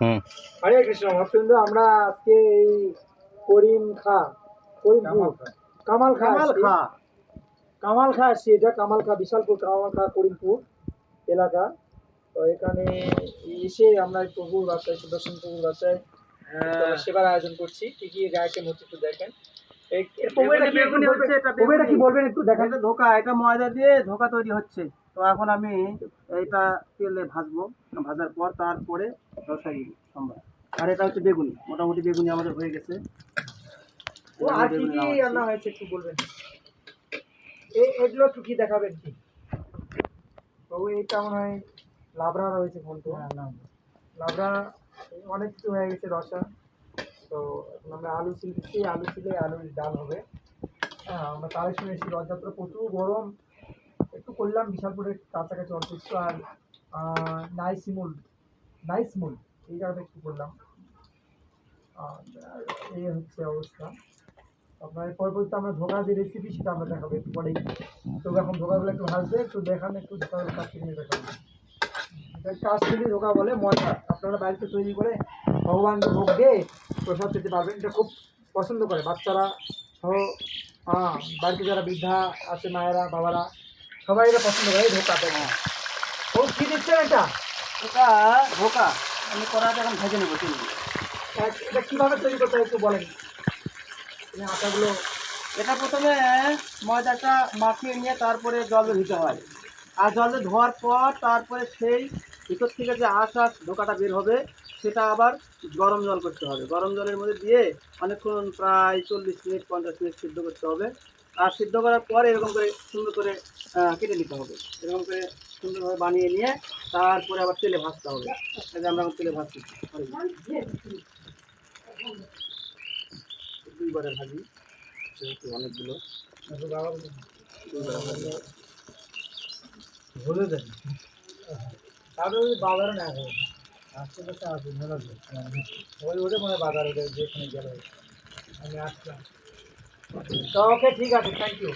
হুম। হরে কৃষ্ণ ভক্তবৃন্দ আমরা আজকে এই করিম খা করিমপুর কামাল খা। কামাল খা কামাল খা। আসছি এটা কামাল খা বিশালপুর কামাল খা করিমপুর এলাকা। তো এখানে এসে আমরা এই প্রভুর বাসায় সুদর্শন প্রভুর হ্যাঁ। সেবার আয়োজন করছি। কি কি আইটেম হচ্ছে একটু দেখেন। এটা কি। বলবেন একটু দেখেন। ধোকা এটা ময়দা দিয়ে ধোকা তৈরি হচ্ছে। তো এখন আমি এটা তেলে ভাজবো। ভাজার পর তারপরে রসাই সম্বার আর এটা হচ্ছে বেগুনি মোটামুটি বেগুনি আমাদের হয়ে গেছে। ও আর কি কি রান্না হয়েছে একটু বলবেন? এই এগুলো একটু কি দেখাবেন কি? এইটা মনে হয় লাবড়া রয়েছে ফোনটো লাবড়া। অনেক কিছু হয়ে গেছে রসা। তো আমরা আলু ছিল দিচ্ছি আলু ছিলে আলুর ডাল হবে। হ্যাঁ আমরা তাহলে শুনেছি রথযাত্রা প্রচুর গরম। একটু করলাম, বিশালপুরের কাছাকাছি অল্প একটু, আর নাইসিমুল, নাইসমুল, এই জায়গাটা একটু করলাম। এই হচ্ছে অবস্থা। আপনার পরবর্তীতে আমরা ধোকা যে রেসিপি সেটা আমরা দেখাবো একটু পরেই। তো এখন ধোকাগুলো একটু ভাজবে, একটু দেখান, একটু কাশ্মীরি দেখাবো। কাশ্মীরি ধোকা বলে মজা আপনারা বাড়িতে তৈরি করে ভগবানকে ভোগ দিয়ে প্রসাদ পেতে পারবেন। এটা খুব পছন্দ করে বাচ্চারা। সহ বাড়িতে যারা বৃদ্ধা আছে, মায়েরা, বাবারা সবাই এটা পছন্দ করে এই ধোকাটা ও কী দিচ্ছেন এটা? এটা ধোকা। আমি কড়াতে এখন ভেজে নেব। এক- এটা কীভাবে তৈরি করতে হয় একটু বলেন। আটাগুলো। এটা প্রথমে ময়দাটা মাখিয়ে নিয়ে তারপরে জলে ধুতে হয়। আর জলে ধোয়ার পর তারপরে সেই ভিতর থেকে যে আশ আশ ধোকাটা বের হবে সেটা আবার গরম জল করতে হবে। গরম জলের মধ্যে দিয়ে অনেকক্ষণ প্রায় চল্লিশ মিনিট পঞ্চাশ মিনিট সিদ্ধ করতে হবে। আর সিদ্ধ করার পর এরকম করে সুন্দর করে কেটে নিতে হবে। এরকম করে সুন্দরভাবে বানিয়ে নিয়ে তারপরে আবার তেলে ভাজতে হবে। যে আমরা তেলে ভাজছি। দুইবারে ভাজি। যেহেতু অনেকগুলো। ভুলে দেন ওই বাজারে না আশেপাশে আছে ভালো ওই ওটা মনে বাজারে যেখানে গেলে। আমি আসলাম। ওকে ঠিক আছে থ্যাংক ইউ